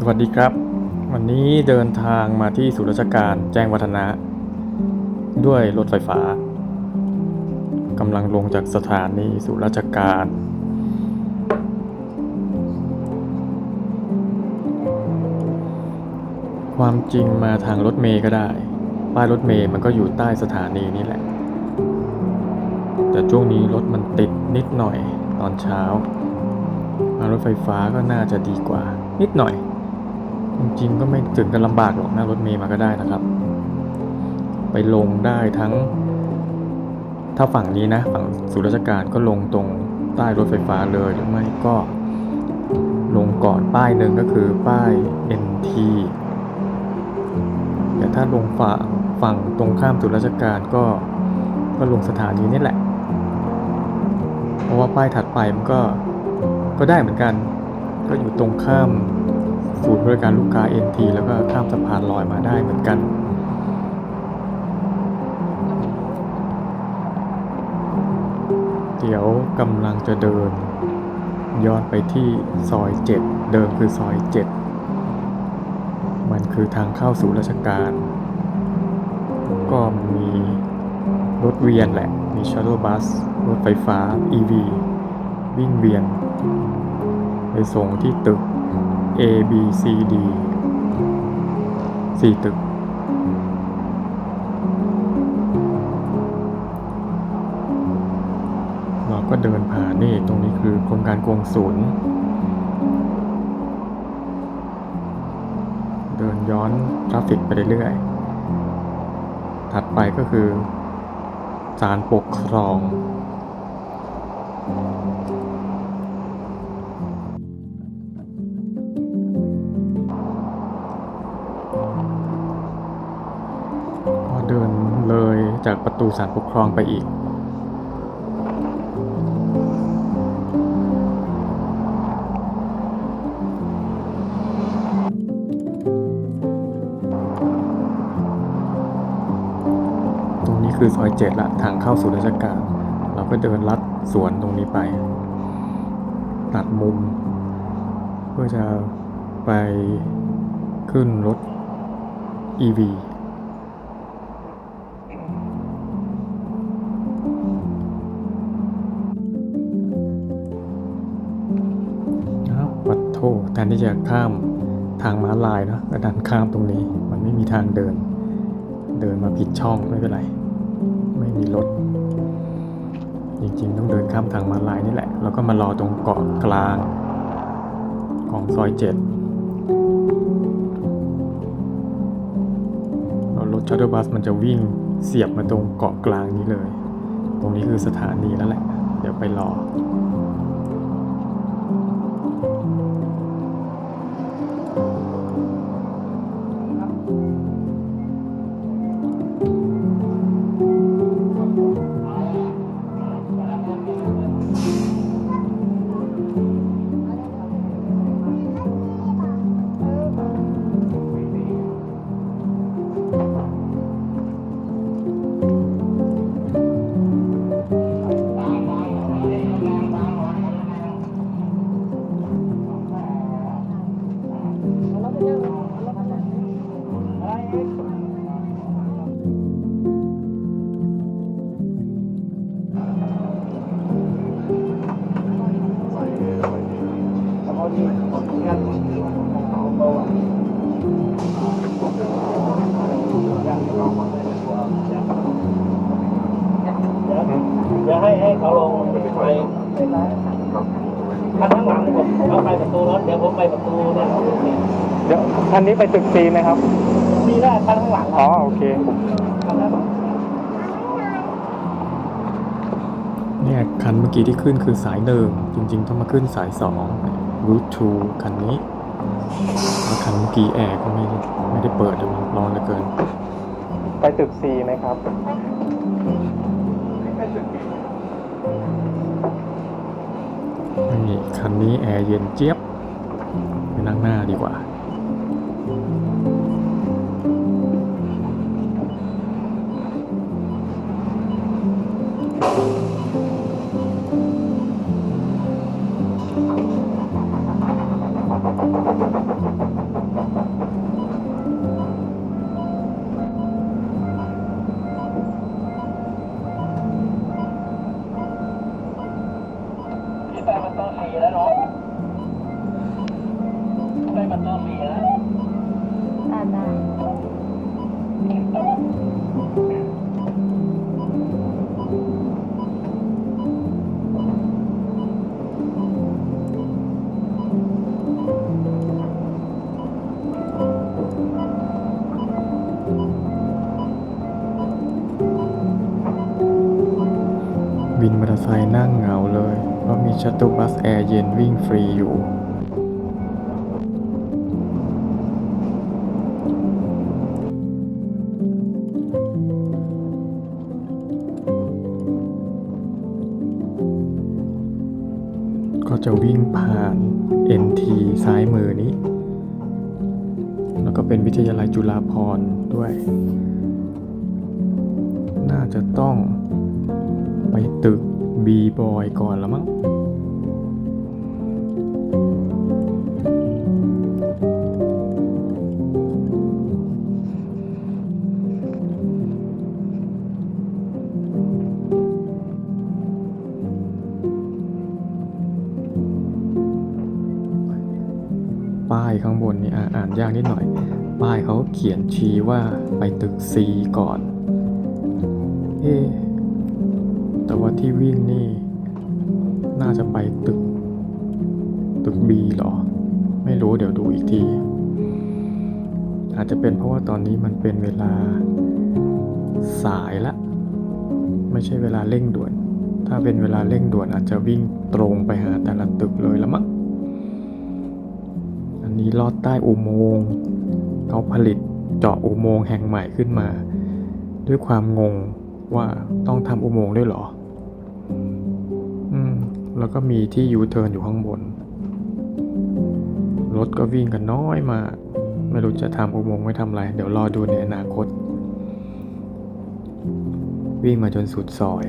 สวัสดีครับ วันนี้เดินทางมาที่ศูนย์ราชการแจ้งวัฒนะ ด้วยรถไฟฟ้ากำลังลงจากสถานีศูนย์ราชการความจริงมาทางรถเมย์ก็ได้ ป้ายรถเมย์มันก็อยู่ใต้สถานีนี่แหละ แต่ช่วงนี้รถมันติดนิดหน่อยตอนเช้า มารถไฟฟ้าก็น่าจะดีกว่า นิดหน่อย จริงๆก็ไม่ถึงกันลำบากหรอกนั่งรถเมย์มาก็ได้นะครับ ไปลงได้ทั้ง ถ้าฝั่งนี้นะ ฝั่งศูนย์ราชการก็ลงตรงใต้รถไฟฟ้าเลยหรือไม่ก็ ลงก่อนป้ายหนึ่งก็คือป้าย NT แต่ถ้าลงฝั่งฝั่งตรงข้ามศูนย์ราชการก็ก็ลงสถานีนี่แหละ เพราะว่าป้ายถัดไปมันก็ก็ได้เหมือนกัน ก็อยู่ตรงข้าม ศูนย์บริการลูกค้า NT แล้วก็ข้ามสะพานลอยมาได้เหมือนกัน เดี๋ยวกำลังจะเดิน ย้อนไปที่ซอย 7 เดิมคือซอย 7 มันคือทางเข้าสู่ราชการ ก็มีรถเวียนแหละ มีชัตเ l ิลบัส รถไฟฟ้า EV วิ่งเวียน ไปส่งที่ตึก A B C D สี่ตึก เราก็เดินผ่านนี่ตรงนี้คือโครงการกงศูนย์เดินย้อนทราฟฟิกไปเรื่อยๆ ถัดไปก็คือศาลปกครอง จากประตูศาลปกครองไปอีก ตรงนี้คือซอยเจ็ดละทางเข้าสู่ราชการ เราก็เดินลัดสวนตรงนี้ไป ตัดมุม เพื่อจะไปขึ้นรถ EV ที่จะข้ามทางม้าลายเนอะก็ดันข้ามตรงนี้ มันไม่มีทางเดิน เดินมาผิดช่องไม่เป็นไร ไม่มีรถ จริงๆ ต้องเดินข้ามทางม้าลายนี่แหละ แล้วก็มารอตรงเกาะกลาง ของซอยเจ็ดรถชัตเตอร์บัสมันจะวิ่งเสียบมาตรงเกาะกลางนี้เลย ตรงนี้คือสถานีแล้วแหละ เดี๋ยวไปรอ เดี๋ยวคันนี้ไปตึกซีไหมครับนี่ได้คันข้างหลังอ๋อโอเคคันนั้นเนี่ยคันเมื่อกี้ที่ขึ้นคือสายหนึ่งจริงๆ ต้องมาขึ้นสายสองรูททูคันนี้แล้วคันเมื่อกี้แอร์ก็ไม่ได้ไม่ได้เปิดดูร้อนเหลือเกิน ไปตึกซีไหมครับนี่คันนี้แอร์เย็นเจี๊ยบไปนั่งหน้าดีกว่า ไซ ชัตเต l บัสแอร์เย็นวิ่งฟรีอยู่ ก็จะวิ่งผ่าน NT ซ้ายมือนี้ แล้วก็เป็นวิทยาลัยจุฬาภรณ์ด้วย น่าจะต้องไปตึก B-Boy ก่อนละมั้ง เขียนชี้ว่าไปตึก C ก่อน เอ๊แต่ว่าที่วิ่งนี่ น่าจะไปตึก ตึก B เหรอ ไม่รู้เดี๋ยวดูอีกที อาจจะเป็นเพราะว่าตอนนี้มันเป็นเวลาสายละ ไม่ใช่เวลาเร่งด่วน ถ้าเป็นเวลาเร่งด่วนอาจจะวิ่งตรงไปหาแต่ละตึกเลยละมั้งอันนี้ลอดใต้อุโมงค์เขาผลิต จาะอุโมงค์แห่งใหม่ขึ้นมา ด้วยความงงว่าต้องทำอุโมงค์ด้วยหรอ อืม แล้วก็มีที่ยูเทิร์นอยู่ข้างบน รถก็วิ่งกันน้อยมากไม่รู้จะทำอุโมงค์ไม่ทำไร เดี๋ยวรอดูในอนาคต วิ่งมาจนสุดซอย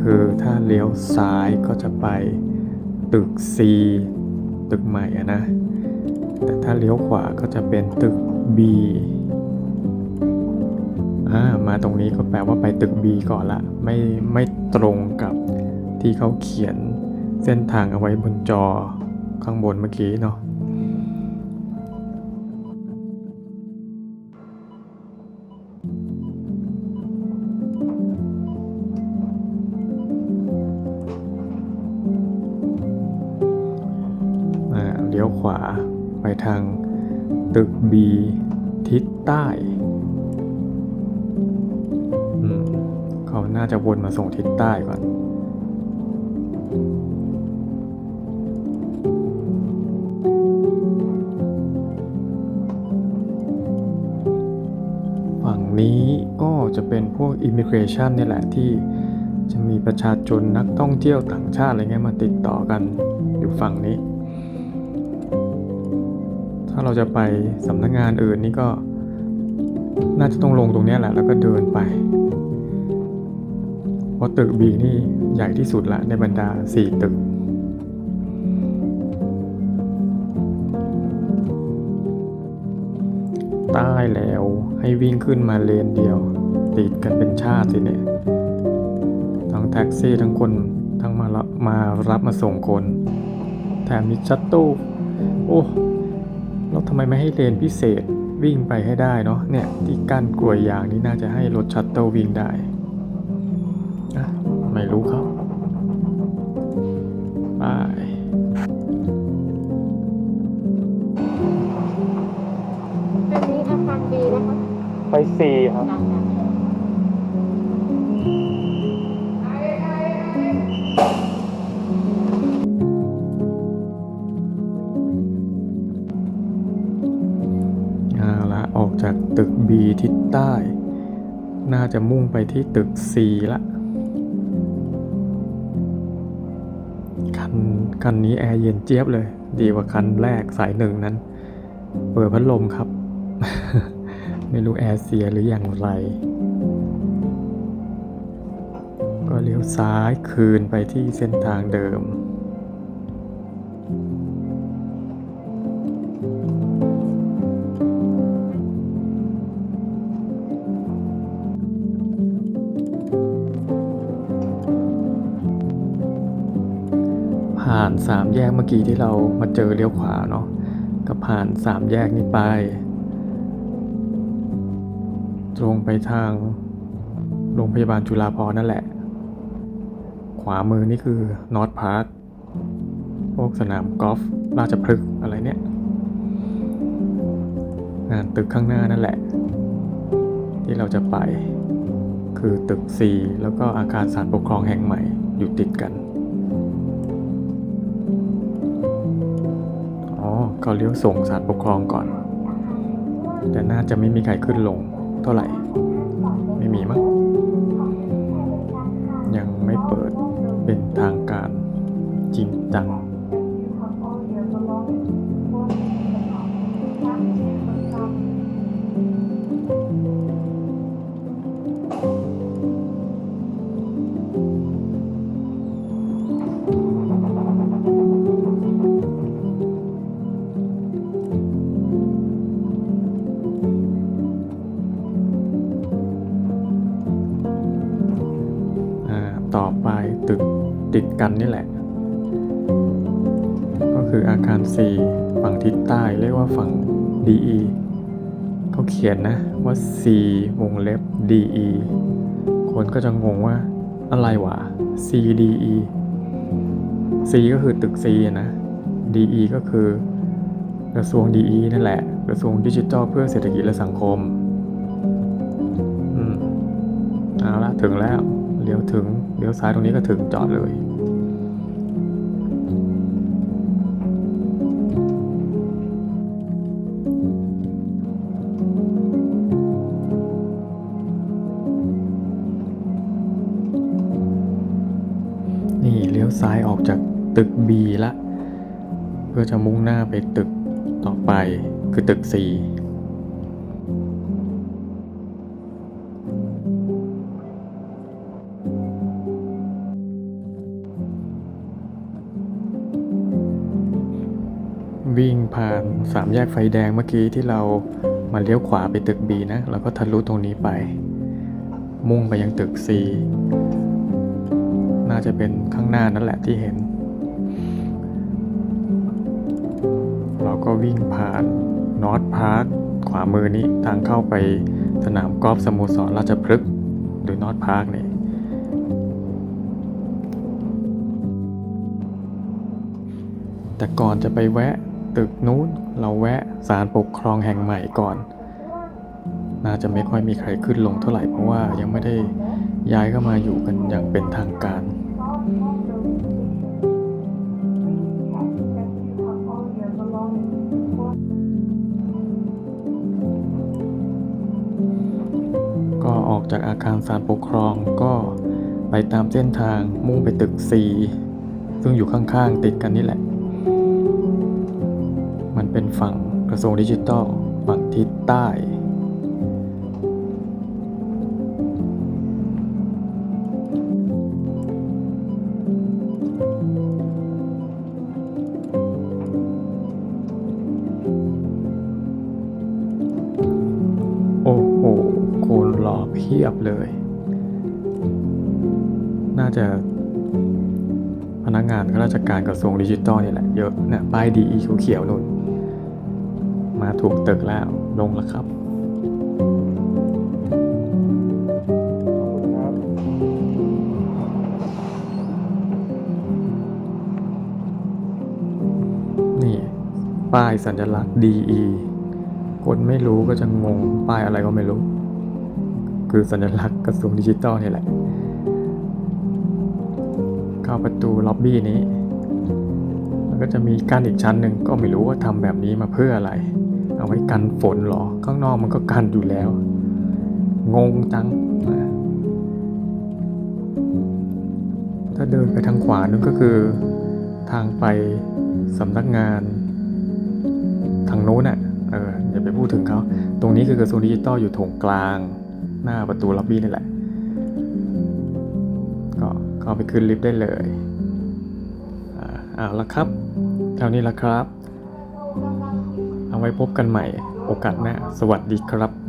คือถ้าเลี้ยวซ้ายก็จะไปตึก C ตึกใหม่อะนะ แต่ถ้าเลี้ยวขวาก็จะเป็นตึก B อ่ามาตรงนี้ก็แปลว่าไปตึก B ก่อนละไม่ไม่ตรงกับที่เขาเขียนเส้นทางเอาไว้บนจอข้างบนเมื่อกี้เนาะ ใต้เขาน่าจะวนมาส่งทิศใต้ก่อน ฝั่งนี้ก็จะเป็นพวก Immigration นี่แหละที่จะมีประชาชนนักท่องเที่ยวต่างชาติอะไรเงี้ยมาติดต่อกันอยู่ฝั่งนี้ ถ้าเราจะไปสำนักงานอื่นนี่ก็ น่าจะต้องลงตรงนี้แหละ แล้วก็เดินไป เพราะตึก B นี่ใหญ่ที่สุดละในบรรดา 4 ตึกใต้แล้วให้วิ่งขึ้นมาเลนเดียว ติดกันเป็นชาติสิเนี่ย ทั้งแท็กซี่ทั้งคนทั้งมารับมารับมาส่งคน แถมมีชัตเตู้โอ้แล้วทำไมไม่ให้เลนพิเศษ วิ่งไปให้ได้เนาะเนี่ยที่กั้นกลวยยางนี่น่าจะให้รถชัตเติลวิ่งได้อะไม่รู้ครับไปอันนี้อาคารดีนะคะไป C ครับ ออกจากตึก B ทิศใต้ น่าจะมุ่งไปที่ตึก C ละคันคันนี้แอร์เย็นเจี๊ยบเลย ดีกว่าคันแรกสายหนึ่งนั้น เปิดพัดลมครับ ไม่รู้แอร์เสียหรืออย่างไร ก็เลี้ยวซ้ายคืนไปที่เส้นทางเดิม สามแยกเมื่อกี้ที่เรามาเจอเลี้ยวขวาเนาะก็ผ่านสามแยกนี้ไป ตรงไปทางโรงพยาบาลจุฬาภรณ์นั่นแหละ ขวามือนี่คือนอร์ทพาร์คพวกสนามกอล์ฟราชพฤกษ์อะไรเนี่ยงานตึกข้างหน้านั่นแหละ ที่เราจะไป คือตึก 4 แล้วก็อาคารศาลปกครองแห่งใหม่อยู่ติดกัน เขาเลี้ยวส่งสารปกครองก่อน แต่น่าจะไม่มีใครขึ้นลงเท่าไหร่ ไม่มีมั้งยังไม่เปิดเป็นทางการจริงจัง ต่อไปตึกติดกันนี่แหละ ก็คืออาคาร 4 ฝั่งทิศใต้เรียกว่าฝั่ง DE เขาเขียนนะว่า C วงเล็บ DE คนก็จะงงว่าอะไรวะ CDE C ก็คือตึก C อะนะ DE ก็คือกระทรวง DE นั่นแหละ กระทรวงดิจิทัลเพื่อเศรษฐกิจและสังคม อืม เอาละถึงแล้ว เลี้ยวถึงเลี้ยวซ้ายตรงนี้ก็ถึงจอดเลย นี่เลี้ยวซ้ายออกจากตึก B ละ เพื่อจะมุ่งหน้าไปตึกต่อไปคือตึก C วิ่งผ่านสามแยกไฟแดงเมื่อกี้ที่เรามาเลี้ยวขวาไปตึก B นะแล้วก็ทะลุตรงนี้ไป มุ่งไปยังตึก C น่าจะเป็นข้างหน้านั่นแหละที่เห็น เราก็วิ่งผ่านนอตพาร์คขวามือนี้ทางเข้าไปสนามกอล์ฟสโมสรราชพฤกษ์หรือนอตพาร์คนี่แต่ก่อนจะไปแวะ ตึกนู้นเราแวะศาลปกครองแห่งใหม่ก่อน น่าจะไม่ค่อยมีใครขึ้นลงเท่าไหร่เพราะว่ายังไม่ได้ย้ายเข้ามาอยู่กันอย่างเป็นทางการก็ออกจากอาคารศาลปกครองก็ไปตามเส้นทางมุ่งไปตึก C ซึ่งอยู่ข้างๆ ติดกันนี่แหละ เป็นฝั่งกระทรวงดิจิทัลฝั่งทิศใต้โอ้โหคนรอเพียบเลย น่าจะพนักงานข้าราชการกระทรวงดิจิทัลนี่แหละเยอะเนี่ยป้ายดีอีเขียวๆนู่น มาถูกตึกแล้วลงแล้วครับนี่ ป้ายสัญลักษณ์ DE คนไม่รู้ก็จะงงป้ายอะไรก็ไม่รู้ คือสัญลักษณ์กระทรวงดิจิทัลนี่แหละ เข้าประตูล็อบบี้นี้แล้วก็จะมีกั้นอีกชั้นหนึ่งก็ไม่รู้ว่าทำแบบนี้มาเพื่ออะไร เอาไว้กันฝนเหรอ ข้างนอกมันก็กันอยู่แล้ว งงจังถ้าเดินไปทางขวานั่นก็คือ ทางไปสำนักงาน ทางโน้นอะเอออย่าไปพูดถึงเขา ตรงนี้คือกระทรวงดิจิตอลอยู่โถงกลาง หน้าประตูล็อบบี้นี่แหละ ก็เข้าไปขึ้นลิฟต์ได้เลยอ่าเอาละครับเท่านี้ละครับ ไว้พบกันใหม่โอกาสหน้า สวัสดีครับ